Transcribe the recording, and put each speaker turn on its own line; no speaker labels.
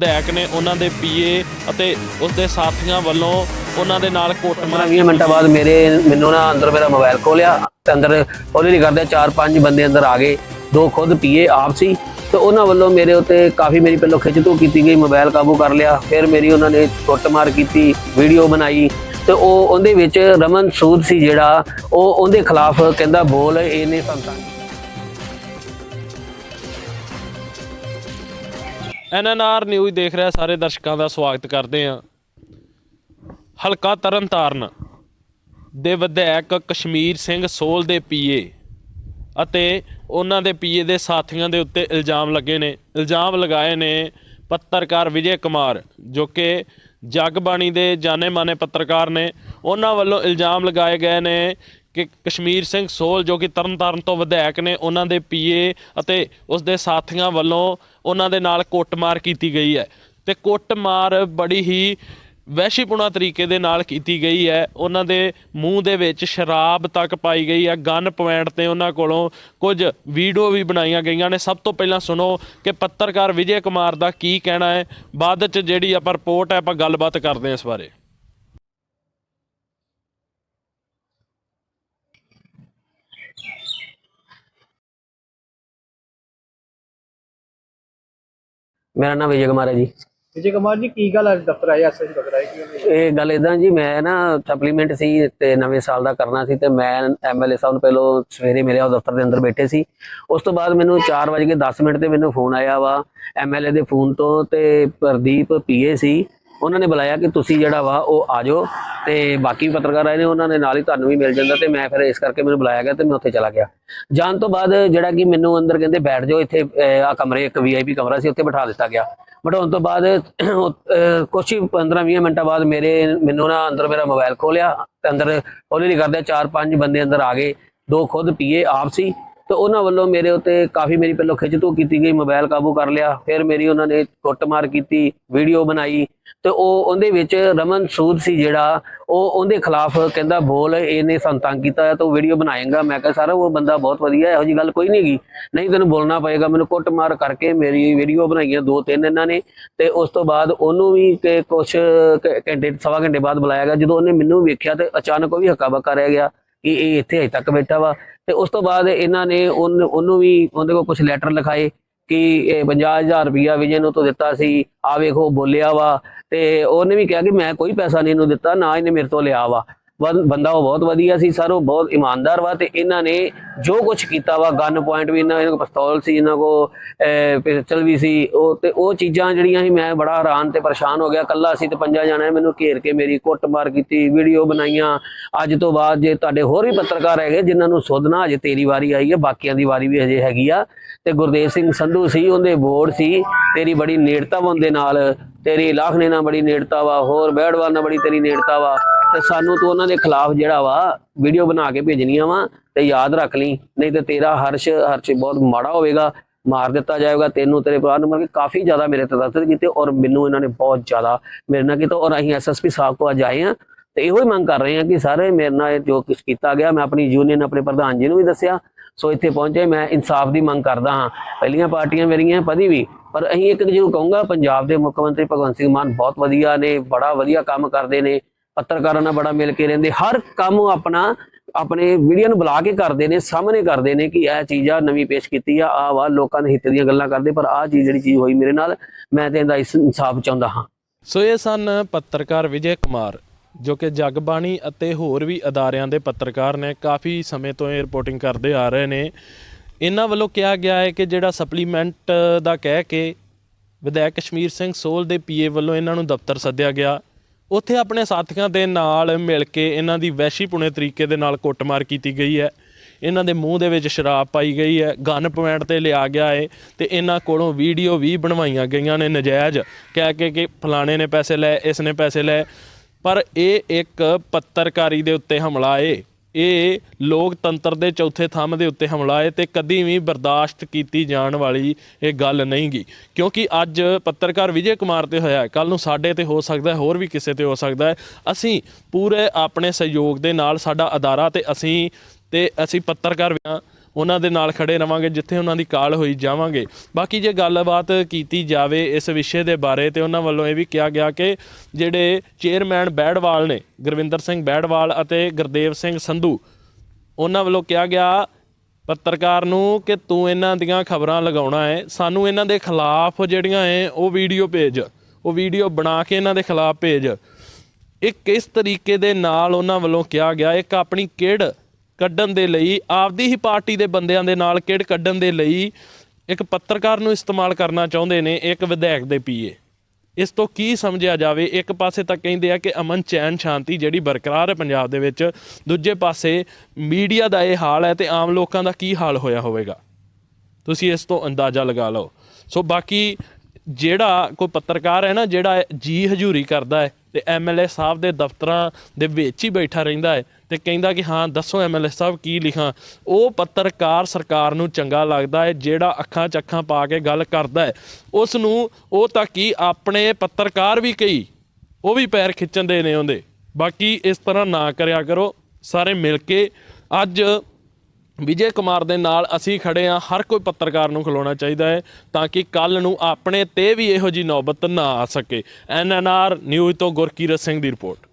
ਵਿਧਾਇਕ ਨੇ ਉਹਨਾਂ ਦੇ ਪੀਏ ਅਤੇ ਉਸ ਦੇ ਸਾਥੀਆਂ ਵੱਲੋਂ ਉਹਨਾਂ ਦੇ ਨਾਲ ਕੁੱਟਮਾਰ
15 ਮਿੰਟਾਂ ਬਾਅਦ ਮੇਰੇ ਮੈਨੂੰ ਨਾ ਅੰਦਰ ਮੇਰਾ ਮੋਬਾਈਲ ਖੋਲਿਆ, ਤੇ ਅੰਦਰ ਹੌਲੀ ਨਹੀਂ ਕਰਦੇ ਚਾਰ ਪੰਜ ਬੰਦੇ ਅੰਦਰ ਆ ਗਏ। ਦੋ ਖੁਦ ਪੀਏ, ਆਪ ਸੀ। ਤੇ ਉਹਨਾਂ ਵੱਲੋਂ ਮੇਰੇ ਉੱਤੇ ਕਾਫੀ ਮੇਰੀ ਪਹਿਲੋਂ ਖਿੱਚਤੂ ਕੀਤੀ ਗਈ ਮੋਬਾਈਲ ਕਾਬੂ ਕਰ ਲਿਆ। ਫਿਰ ਮੇਰੀ ਉਹਨਾਂ ਨੇ ਕੁੱਟਮਾਰ ਕੀਤੀ ਵੀਡੀਓ ਬਣਾਈ। ਤੇ ਉਹ ਉਹਦੇ ਵਿੱਚ ਰਮਨ ਸੂਦ ਸੀ ਜਿਹੜਾ, ਉਹ ਉਹਦੇ ਖਿਲਾਫ ਕਹਿੰਦਾ ਬੋਲ, ਇਹਨੇ ਸੰਤਾਂ
ਐਨਐਨਆਰ ਨਿਊਜ਼ ਦੇਖ ਰਿਹਾ, ਸਾਰੇ ਦਰਸ਼ਕਾਂ ਦਾ ਸਵਾਗਤ ਕਰਦੇ ਹਾਂ। ਹਲਕਾ ਤਰਨਤਾਰਨ ਦੇ ਵਿਧਾਇਕ ਕਸ਼ਮੀਰ ਸਿੰਘ ਸੋਲ ਦੇ ਪੀਏ ਅਤੇ ਉਹਨਾਂ ਦੇ ਪੀਏ ਦੇ ਸਾਥੀਆਂ ਦੇ ਉੱਤੇ ਇਲਜ਼ਾਮ ਲੱਗੇ ਨੇ। ਇਲਜ਼ਾਮ ਲਗਾਏ ਨੇ ਪੱਤਰਕਾਰ ਵਿਜੇ ਕੁਮਾਰ, ਜੋ ਕਿ ਜਗਬਾਣੀ ਦੇ ਜਾਣੇ-ਮਾਣੇ ਪੱਤਰਕਾਰ ਨੇ। ਉਹਨਾਂ ਵੱਲੋਂ ਇਲਜ਼ਾਮ ਲਗਾਏ ਗਏ ਨੇ ਕਿ ਕਸ਼ਮੀਰ ਸਿੰਘ ਸੋਲ ਜੋ ਕਿ ਤਰਨਤਾਰਨ ਤੋਂ ਵਿਧਾਇਕ ਨੇ, ਉਹਨਾਂ ਦੇ ਪੀਏ ਅਤੇ ਉਸ ਦੇ ਸਾਥੀਆਂ ਵੱਲੋਂ ਉਹਨਾਂ ਦੇ ਨਾਲ ਕੁੱਟਮਾਰ ਕੀਤੀ ਗਈ ਹੈ। ਤੇ ਕੁੱਟਮਾਰ ਬੜੀ ਹੀ ਵਹਿਸ਼ੀਪੁਣਾ ਤਰੀਕੇ ਦੇ ਨਾਲ ਕੀਤੀ ਗਈ ਹੈ। ਉਹਨਾਂ ਦੇ ਮੂੰਹ ਦੇ ਵਿੱਚ ਸ਼ਰਾਬ ਤੱਕ ਪਾਈ ਗਈ ਹੈ। ਗਨ ਪੁਆਇੰਟ ਤੇ ਉਹਨਾਂ ਕੋਲੋਂ ਕੁਝ ਵੀਡੀਓ ਵੀ ਬਣਾਈਆਂ ਗਈਆਂ ਨੇ। ਸਭ ਤੋਂ ਪਹਿਲਾਂ ਸੁਣੋ ਕਿ ਪੱਤਰਕਾਰ ਵਿਜੇ ਕੁਮਾਰ ਦਾ ਕੀ ਕਹਿਣਾ ਹੈ। ਬਾਅਦ ਚ ਜਿਹੜੀ ਆਪਾਂ ਰਿਪੋਰਟ ਹੈ, ਆਪਾਂ ਗੱਲਬਾਤ ਕਰਦੇ ਹਾਂ ਇਸ ਬਾਰੇ।
ਮੇਰਾ ਨਾਮ ਵਿਜੇ ਕੁਮਾਰ ਹੈ ਜੀ।
ਵਿਜੇ ਕੁਮਾਰ ਜੀ ਕੀ ਗੱਲ ਅੱਜ ਦਫ਼ਤਰ ਆਏ? ਐਸਐਸ ਦਫ਼ਤਰ ਆਏ?
ਇਹ ਗੱਲ ਇਦਾਂ ਜੀ ਮੈਂ ਨਾ ਸਪਲੀਮੈਂਟ ਸੀ ਤੇ ਨਵੇਂ ਸਾਲ ਦਾ ਕਰਨਾ ਸੀ ਤੇ ਮੈਂ ਐਮਐਲਏ ਸਾਹਿਬ ਨੂੰ ਪਹਿਲੋਂ ਸਵੇਰੇ ਮੇਰੇ ਉਹ ਦਫ਼ਤਰ ਦੇ ਅੰਦਰ ਬੈਠੇ ਸੀ। ਉਸ ਤੋਂ ਬਾਅਦ ਮੈਨੂੰ 4:10 ਮਿੰਟ ਤੇ ਮੈਨੂੰ ਫੋਨ ਆਇਆ ਵਾ। ਐਮਐਲਏ ਦੇ ਫੋਨ ਤੋਂ ਤੇ ਪ੍ਰਦੀਪ ਪੀਏ ਸੀ। ਉਹਨਾਂ ਨੇ ਬੁਲਾਇਆ ਕਿ ਤੁਸੀਂ ਜਿਹੜਾ ਵਾ ਉਹ ਆ ਜਾਓ ਤੇ ਬਾਕੀ ਪੱਤਰਕਾਰ ਆਏ ਨੇ ਉਹਨਾਂ ਨੇ ਨਾਲ ਹੀ ਤੁਹਾਨੂੰ ਵੀ ਮਿਲ ਜਾਂਦਾ ਤੇ ਮੈਂ ਫਿਰ ਇਸ ਕਰਕੇ ਮੈਨੂੰ ਬੁਲਾਇਆ ਗਿਆ ਤੇ ਮੈਂ ਉੱਥੇ ਚਲਾ ਗਿਆ। ਜਾਣ ਤੋਂ ਬਾਅਦ ਜਿਹੜਾ ਕਿ ਮੈਨੂੰ ਅੰਦਰ ਕਹਿੰਦੇ ਬੈਠ ਜਾਓ ਇੱਥੇ ਆ ਕਮਰੇ ਇੱਕ ਵੀਆਈਪੀ ਕਮਰਾ ਸੀ ਉੱਥੇ ਬਿਠਾ ਦਿੱਤਾ ਗਿਆ। ਬਿਠਾਉਣ ਤੋਂ ਬਾਅਦ ਅਹ, ਕੁਛ ਹੀ 15-20 ਮਿੰਟਾਂ ਬਾਅਦ ਮੇਰੇ ਮੈਨੂੰ ਨਾ ਅੰਦਰ ਮੇਰਾ ਮੋਬਾਈਲ ਖੋਲਿਆ ਤੇ ਅੰਦਰ ਹੌਲੀ ਨਹੀਂ ਕਰਦੇ ਚਾਰ ਪੰਜ ਬੰਦੇ ਅੰਦਰ ਆ ਗਏ। ਦੋ ਖੁਦ ਪੀਏ ਆਪ ਸੀ। ਤੇ ਉਹਨਾਂ ਵੱਲੋਂ ਮੇਰੇ ਉੱਤੇ ਕਾਫੀ ਮੇਰੀ ਪਹਿਲੋਂ ਖਿੱਚਤੂ ਕੀਤੀ ਗਈ, ਮੋਬਾਈਲ ਕਾਬੂ ਕਰ ਲਿਆ। ਫਿਰ ਮੇਰੀ ਉਹਨਾਂ ਨੇ ਕੁੱਟਮਾਰ ਕੀਤੀ, ਵੀਡੀਓ ਬਣਾਈ। ਤੇ ਉਹ ਉਹਦੇ ਵਿੱਚ ਰਮਨ ਸੂਦ ਸੀ ਜਿਹੜਾ, ਉਹ ਉਹਦੇ ਖਿਲਾਫ ਕਹਿੰਦਾ, ਬੋਲ, ਇਹਨੇ ਸਾਨੂੰ ਤੰਗ ਕੀਤਾ ਹੈ, ਤਾਂ ਉਹ ਵੀਡੀਓ ਬਣਾਏਗਾ। ਮੈਂ ਕਿਹਾ, ਸਰ, ਉਹ ਬੰਦਾ ਬਹੁਤ ਵਧੀਆ, ਇਹੋ ਜੀ ਗੱਲ ਕੋਈ ਨਹੀਂ ਹੈਗੀ। ਨਹੀਂ, ਤੈਨੂੰ ਬੋਲਣਾ ਪਏਗਾ, ਮੈਨੂੰ ਕੁੱਟਮਾਰ ਕਰਕੇ ਮੇਰੀ ਵੀਡੀਓ ਬਣਾਈਆਂ ਦੋ ਤਿੰਨ ਇਹਨਾਂ ਨੇ। ਤੇ ਉਸ ਤੋਂ ਬਾਅਦ ਉਹਨੂੰ ਵੀ ਕਿ ਕੁਛ ਘੰਟੇ, ਸਵਾ ਘੰਟੇ ਬਾਅਦ ਬੁਲਾਇਆ ਗਿਆ। ਜਦੋਂ ਉਹਨੇ ਮੈਨੂੰ ਵੇਖਿਆ ਤੇ ਅਚਾਨਕ ਉਹ ਵੀ ਹੱਕਾ ਬੱਕਾ ਰਹਿ ਗਿਆ। ਕਿ ਇਹ ਇੱਥੇ ਅਜੇ ਤੱਕ ਬੈਠਾ ਵਾ। ਤੇ ਉਸ ਤੋਂ ਬਾਅਦ ਇਹਨਾਂ ਨੇ ਉਹਨ- ਉਹਨੂੰ ਵੀ ਉਹਦੇ ਕੋਲ ਕੁਝ ਲੈਟਰ ਲਿਖਾਏ ਕਿ ਇਹ 50000 ਰੁਪਇਆ ਵਿਜੇ ਨੂੰ ਤੋਂ ਦਿੱਤਾ ਸੀ ਆ ਵੇਖੋ, ਬੋਲਿਆ ਵਾ। ਤੇ ਉਹਨੇ ਵੀ ਕਿਹਾ ਕਿ ਮੈਂ ਕੋਈ ਪੈਸਾ ਨਹੀਂ ਇਹਨੂੰ ਦਿੱਤਾ, ਨਾ ਇਹਨੇ ਮੇਰੇ ਤੋਂ ਲਿਆ ਵਾ। ਬੰਦਾ ਉਹ ਬਹੁਤ ਵਧੀਆ ਸੀ, ਸਰ, ਉਹ ਬਹੁਤ ਇਮਾਨਦਾਰ ਵਾ ਤੇ ਇਹਨਾਂ ਨੇ ਜੋ ਕੁਝ ਕੀਤਾ ਵਾ ਗਨ ਪੁਆਇੰਟ ਵੀ ਇਹਨਾਂ ਕੋਲ ਪਿਸਤੌਲ ਸੀ, ਇਹਨਾਂ ਕੋ ਪਿਸਟਲ ਵੀ ਸੀ, ਉਹ ਤੇ ਉਹ ਚੀਜ਼ਾਂ ਜਿਹੜੀਆਂ ਸੀ, ਮੈਂ ਬੜਾ ਹੈਰਾਨ ਤੇ ਪਰੇਸ਼ਾਨ ਹੋ ਗਿਆ ਕੱਲਾ ਸੀ ਤੇ ਪੰਜਾ ਜਾਣਾ ਮੈਨੂੰ ਘੇਰ ਕੇ ਮੇਰੀ ਕੁੱਟਮਾਰ ਕੀਤੀ ਵੀਡੀਓ ਬਣਾਈਆਂ। ਅੱਜ ਤੋਂ ਬਾਅਦ ਜੇ ਤੁਹਾਡੇ ਹੋਰ ਵੀ ਪੱਤਰਕਾਰ ਹੈਗੇ, ਜਿਨ੍ਹਾਂ ਨੂੰ ਸੋਧਣਾ ਅਜੇ ਤੇਰੀ ਵਾਰੀ ਆਈ ਹੈ, ਬਾਕੀਆਂ ਦੀ ਵਾਰੀ ਵੀ ਹਜੇ ਹੈਗੀ ਆ। ਤੇ ਗੁਰਦੇਵ ਸਿੰਘ ਸੰਧੂ ਸੀ, ਉਹਦੇ ਬੋਰਡ ਸੀ, ਤੇਰੀ ਬੜੀ ਨੇੜਤਾ ਵਾ ਉਹਦੇ ਨਾਲ। ਤੇਰੀ ਲਾਖਣੇ ਨਾਲ ਬੜੀ ਨੇੜਤਾ ਵਾ, ਹੋਰ ਬੈੜਵਾਲ ਨਾਲ ਬੜੀ ਤੇਰੀ ਨੇੜਤਾ ਵਾ। ਤੇ ਸਾਨੂੰ ਤੂੰ ਉਹਨਾਂ ਦੇ ਖਿਲਾਫ ਜਿਹੜਾ ਵਾ ਵੀਡੀਓ ਬਣਾ ਕੇ ਭੇਜਣੀਆਂ ਵਾ ਤੇ ਯਾਦ ਰੱਖ ਲਈ। ਨਹੀਂ ਤੇ ਤੇਰਾ ਹਰਸ਼ ਹਰਸ਼ ਬਹੁਤ ਮਾੜਾ ਹੋਵੇਗਾ, ਮਾਰ ਦਿੱਤਾ ਜਾਏਗਾ ਤੈਨੂੰ, ਤੇਰੇ ਪਰਿਵਾਰ ਨੂੰ, ਮਤਲਬ ਕਾਫੀ ਜ਼ਿਆਦਾ ਮੇਰੇ ਤੇ ਤਦਦ ਕੀਤੇ ਔਰ ਮੈਨੂੰ ਇਹਨਾਂ ਨੇ ਬਹੁਤ ਜ਼ਿਆਦਾ ਮੇਰੇ ਨਾਲ ਕੀਤਾ ਔਰ ਅਸੀਂ ਐਸਐਸਪੀ ਸਾਹਿਬ ਕੋਲ ਅੱਜ ਆਏ ਆ ਤੇ ਇਹੋ ਹੀ ਮੰਗ ਕਰ ਰਹੇ ਹਾਂ ਕਿ ਸਾਰੇ ਮੇਰੇ ਨਾਲ ਜੋ ਕੁਝ ਕੀਤਾ ਗਿਆ, ਮੈਂ ਆਪਣੀ ਯੂਨੀਅਨ ਆਪਣੇ ਪ੍ਰਧਾਨ ਜੀ ਨੂੰ ਵੀ ਦੱਸਿਆ। ਸੋ ਇੱਥੇ ਪਹੁੰਚੇ, ਮੈਂ ਇਨਸਾਫ ਦੀ ਮੰਗ ਕਰਦਾ ਹਾਂ। ਪਹਿਲੀਆਂ ਪਾਰਟੀਆਂ ਮੇਰੀਆਂ ਪਦੀ ਵੀ ਪਰ ਅਸੀਂ ਇੱਕ ਜਿਹਨੂੰ ਕਹੂੰਗਾ, ਪੰਜਾਬ ਦੇ ਮੁੱਖ ਮੰਤਰੀ ਭਗਵੰਤ ਸਿੰਘ ਮਾਨ ਬਹੁਤ ਵਧੀਆ ਨੇ, ਬੜਾ ਵਧੀਆ ਕੰਮ ਕਰਦੇ ਨੇ, ਪੱਤਰਕਾਰਾਂ ਨਾਲ ਬੜਾ ਮਿਲ ਕੇ ਰਹਿੰਦੇ, ਹਰ ਕੰਮ ਆਪਣਾ, ਆਪਣੇ ਮੀਡੀਆ ਨੂੰ ਬੁਲਾ ਕੇ ਕਰਦੇ ਨੇ, ਸਾਹਮਣੇ ਕਰਦੇ ਨੇ ਕਿ ਇਹ ਚੀਜ਼ ਆ, ਨਵੀਂ ਪੇਸ਼ ਕੀਤੀ ਆ ਆ ਵਾ, ਲੋਕਾਂ ਦੇ ਹਿੱਤ ਦੀਆਂ ਗੱਲਾਂ ਕਰਦੇ, ਪਰ ਆ ਚੀਜ਼ ਜਿਹੜੀ ਚੀਜ਼ ਹੋਈ ਮੇਰੇ ਨਾਲ, ਮੈਂ ਤੇ ਇਹਦਾ ਇਸ ਇਨਸਾਫ ਚਾਹੁੰਦਾ ਹਾਂ।
ਸੋ ਇਹ ਸਨ ਪੱਤਰਕਾਰ ਵਿਜੇ ਕੁਮਾਰ, ਜੋ ਕਿ ਜਗਬਾਣੀ ਅਤੇ ਹੋਰ ਵੀ ਅਦਾਰਿਆਂ ਦੇ ਪੱਤਰਕਾਰ ਨੇ, ਕਾਫੀ ਸਮੇਂ ਤੋਂ ਇਹ ਰਿਪੋਰਟਿੰਗ ਕਰਦੇ ਆ ਰਹੇ ਨੇ। ਇਹਨਾਂ ਵੱਲੋਂ ਕਿਹਾ ਗਿਆ ਹੈ ਕਿ ਜਿਹੜਾ ਸਪਲੀਮੈਂਟ ਦਾ ਕਹਿ ਕੇ ਵਿਧਾਇਕ ਕਸ਼ਮੀਰ ਸਿੰਘ ਸੋਲ ਦੇ ਪੀਏ ਵੱਲੋਂ ਇਹਨਾਂ ਨੂੰ ਦਫ਼ਤਰ ਸੱਦਿਆ ਗਿਆ, ਉੱਥੇ ਆਪਣੇ ਸਾਥੀਆਂ ਦੇ ਨਾਲ ਮਿਲ ਕੇ ਇਹਨਾਂ ਦੀ ਵੈਸ਼ੀਪੁਣੇ ਤਰੀਕੇ ਦੇ ਨਾਲ ਕੁੱਟਮਾਰ ਕੀਤੀ ਗਈ ਹੈ। ਇਹਨਾਂ ਦੇ ਮੂੰਹ ਦੇ ਵਿੱਚ ਸ਼ਰਾਬ ਪਾਈ ਗਈ ਹੈ, ਗਨ ਪੁਆਇੰਟ ਤੇ ਲਿਆ ਗਿਆ ਹੈ ਤੇ ਇਹਨਾਂ ਕੋਲੋਂ ਵੀਡੀਓ ਵੀ ਬਣਵਾਈਆਂ ਗਈਆਂ ਨੇ ਨਜਾਇਜ਼। ਕਹਿ ਕੇ ਕਿ ਫਲਾਣੇ ਨੇ ਪੈਸੇ ਲਏ, ਇਸ ਨੇ ਪੈਸੇ ਲਏ, ਪਰ ਇਹ ਇੱਕ ਪੱਤਰਕਾਰੀ ਦੇ ਉੱਤੇ ਹਮਲਾ ਏ। ਇਹ ਲੋਕਤੰਤਰ ਦੇ ਚੌਥੇ ਥੰਮ ਦੇ ਉੱਤੇ ਹਮਲਾ ਹੈ ਤੇ ਕਦੀ ਵੀ ਬਰਦਾਸ਼ਤ ਕੀਤੀ ਜਾਣ ਵਾਲੀ ਇਹ ਗੱਲ ਨਹੀਂਗੀ। ਕਿਉਂਕਿ ਅੱਜ ਪੱਤਰਕਾਰ ਵਿਜੇ ਕੁਮਾਰ ਤੇ ਹੋਇਆ ਕੱਲ ਨੂੰ ਸਾਡੇ ਤੇ ਹੋ ਸਕਦਾ ਹੈ, ਹੋਰ ਵੀ ਕਿਸੇ ਤੇ ਹੋ ਸਕਦਾ ਹੈ। ਅਸੀਂ ਪੂਰੇ ਆਪਣੇ ਸਹਿਯੋਗ ਦੇ ਨਾਲ ਸਾਡਾ ਅਦਾਰਾ ਤੇ ਅਸੀਂ ਤੇ ਅਸੀਂ ਪੱਤਰਕਾਰ ਵੀ ਉਹਨਾਂ ਦੇ ਨਾਲ ਖੜੇ ਰਵਾਂਗੇ, ਜਿੱਥੇ ਉਹਨਾਂ ਦੀ ਕਾਲ ਹੋਈ ਜਾਵਾਂਗੇ। ਬਾਕੀ ਜੇ ਗੱਲਬਾਤ ਕੀਤੀ ਜਾਵੇ ਇਸ ਵਿਸ਼ੇ ਦੇ ਬਾਰੇ, ਤੇ ਉਹਨਾਂ ਵੱਲੋਂ ਇਹ ਵੀ ਕਿਹਾ ਗਿਆ ਕਿ ਜਿਹੜੇ ਚੇਅਰਮੈਨ ਬੈੜਵਾਲ ਨੇ, ਗੁਰਵਿੰਦਰ ਸਿੰਘ ਬੈੜਵਾਲ ਅਤੇ ਗੁਰਦੇਵ ਸਿੰਘ ਸੰਧੂ, ਉਹਨਾਂ ਵੱਲੋਂ ਕਿਹਾ ਗਿਆ ਪੱਤਰਕਾਰ ਨੂੰ ਕਿ ਤੂੰ ਇਹਨਾਂ ਦੀਆਂ ਖਬਰਾਂ ਲਗਾਉਣਾ ਹੈ ਸਾਨੂੰ ਇਹਨਾਂ ਦੇ ਖਿਲਾਫ ਜਿਹੜੀਆਂ ਹੈ ਉਹ ਵੀਡੀਓ ਭੇਜ। ਉਹ ਵੀਡੀਓ ਬਣਾ ਕੇ ਇਹਨਾਂ ਦੇ ਖਿਲਾਫ ਭੇਜ। ਇਹ ਕਿਸ ਤਰੀਕੇ ਦੇ ਨਾਲ ਉਹਨਾਂ ਵੱਲੋਂ ਕਿਹਾ ਗਿਆ, ਇੱਕ ਆਪਣੀ ਕਿਹੜ ਕੱਢਣ ਦੇ ਲਈ, ਆਪਦੀ ਹੀ ਪਾਰਟੀ ਦੇ ਬੰਦਿਆਂ ਦੇ ਨਾਲ ਕਿੜ ਕੱਢਣ ਦੇ ਲਈ ਇੱਕ ਪੱਤਰਕਾਰ ਨੂੰ ਇਸਤੇਮਾਲ ਕਰਨਾ ਚਾਹੁੰਦੇ ਨੇ ਇੱਕ ਵਿਧਾਇਕ ਦੇ ਪੀਏ। ਇਸ ਤੋਂ ਕੀ ਸਮਝਿਆ ਜਾਵੇ? ਇੱਕ ਪਾਸੇ ਤਾਂ ਕਹਿੰਦੇ ਆ ਕਿ ਅਮਨ ਚੈਨ ਸ਼ਾਂਤੀ ਜਿਹੜੀ ਬਰਕਰਾਰ ਹੈ ਪੰਜਾਬ ਦੇ ਵਿੱਚ, ਦੂਜੇ ਪਾਸੇ ਮੀਡੀਆ ਦਾ ਇਹ ਹਾਲ ਹੈ ਤੇ ਆਮ ਲੋਕਾਂ ਦਾ ਕੀ ਹਾਲ ਹੋਇਆ ਹੋਵੇਗਾ? ਤੁਸੀਂ ਇਸ ਤੋਂ ਅੰਦਾਜ਼ਾ ਲਗਾ ਲਓ। ਸੋ ਬਾਕੀ ਜਿਹੜਾ ਕੋਈ ਪੱਤਰਕਾਰ ਹੈ ਨਾ, ਜਿਹੜਾ ਜੀ ਹਜੂਰੀ ਕਰਦਾ ਹੈ ਤੇ ਐਮਐਲਏ ਸਾਹਿਬ ਦੇ ਦਫ਼ਤਰਾਂ ਦੇ ਵਿੱਚ ਹੀ ਬੈਠਾ ਰਹਿੰਦਾ ਹੈ ਤੇ ਕਹਿੰਦਾ ਕਿ ਹਾਂ, ਦੱਸੋ ਐਮਐਲਏ ਸਾਹਿਬ ਕੀ ਲਿਖਾਂ। ਉਹ ਪੱਤਰਕਾਰ ਸਰਕਾਰ ਨੂੰ ਚੰਗਾ ਲੱਗਦਾ ਹੈ, ਜਿਹੜਾ ਅੱਖਾਂ ਚੱਖਾਂ ਪਾ ਕੇ ਗੱਲ ਕਰਦਾ ਹੈ। ਉਸ ਨੂੰ ਉਹ ਤਾਂ ਕੀ ਆਪਣੇ ਪੱਤਰਕਾਰ ਵੀ ਕਈ ਉਹ ਵੀ ਪੈਰ ਖਿੱਚਣ ਦੇ ਨੇ ਉਹਦੇ। ਬਾਕੀ ਇਸ ਤਰ੍ਹਾਂ ਨਾ ਕਰਿਆ ਕਰੋ, ਸਾਰੇ ਮਿਲ ਕੇ ਅੱਜ ਵਿਜੇ ਕੁਮਾਰ ਦੇ ਨਾਲ ਅਸੀਂ ਖੜੇ ਆ ਹਰ ਕੋਈ ਪੱਤਰਕਾਰ ਨੂੰ ਖਲੋਣਾ ਚਾਹੀਦਾ ਹੈ ਤਾਂ ਕਿ ਕੱਲ ਨੂੰ ਆਪਣੇ ਤੇ ਵੀ ਇਹੋ ਜੀ ਨੌਬਤ ਨਾ ਆ ਸਕੇ। ਐਨਐਨਆਰ ਨਿਊਜ਼ ਤੋਂ ਗੁਰਕੀਰਤ ਸਿੰਘ ਦੀ ਰਿਪੋਰਟ।